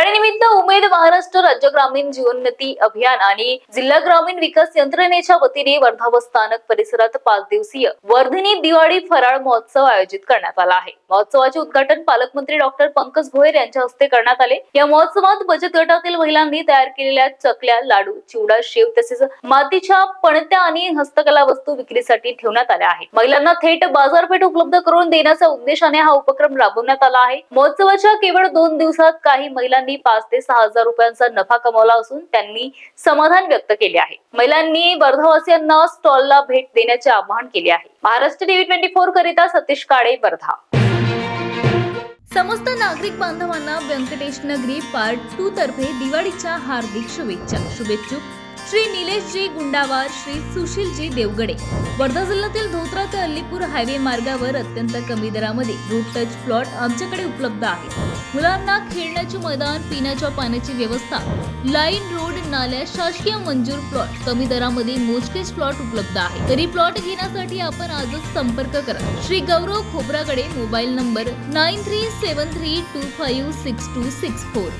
Lauren y उमेद महाराष्ट्र राज्य ग्रामीण जीवोन्नती अभियान आणि जिल्हा ग्रामीण विकास यंत्रणेच्या वतीने वर्धा बस स्थानक परिसरात पाच दिवसीय वर्धिनी दिवाळी फराळ महोत्सव आयोजित करण्यात आला आहे. महोत्सवाचे उद्घाटन पालकमंत्री डॉक्टर पंकज भोयर यांच्या हस्ते करण्यात आले. या महोत्सवात बचत गटातील महिलांनी तयार केलेल्या चकल्या लाडू चिवडा शेव तसेच मातीच्या पणत्या आणि हस्तकला वस्तू विक्रीसाठी ठेवण्यात आल्या आहेत. महिलांना थेट बाजारपेठ उपलब्ध करून देण्याच्या उद्देशाने हा उपक्रम राबवण्यात आला आहे. महोत्सवाच्या केवळ दोन दिवसात काही महिलांनी पाच ते सहा हजार रुपयांचा नफा कमावला असून त्यांनी समाधान व्यक्त केले आहे. महिलांनी वर्धावासियांना स्टॉलला भेट देण्याचे आवाहन केले आहे. महाराष्ट्र टीव्ही ट्वेंटी फोर करिता सतीश काळे वर्धा. समस्त नागरिक बांधवांना व्यंकटेश नगरी पार्ट टू तर्फे दिवाळीच्या हार्दिक शुभेच्छा. शुभेच्छुक. श्री निलेशजी गुंडावार श्री सुशीलजी देवगडे. वर्धा जिल्ह्यातील धोत्रा ते अल्लीपूर हायवे मार्गावर अत्यंत कमी दरामध्ये रूट टच प्लॉट आमच्याकडे उपलब्ध आहे. मुलांना खेळण्याचे मैदान पिण्याच्या पाण्याची व्यवस्था लाईन रोड नाल्या शासकीय मंजूर प्लॉट कमी दरामध्ये मोजकेच प्लॉट उपलब्ध आहे. तरी प्लॉट घेण्यासाठी आपण आजच संपर्क करा. Shri Gaurav खोबराकडे mobile number nine three seven three two five six two six four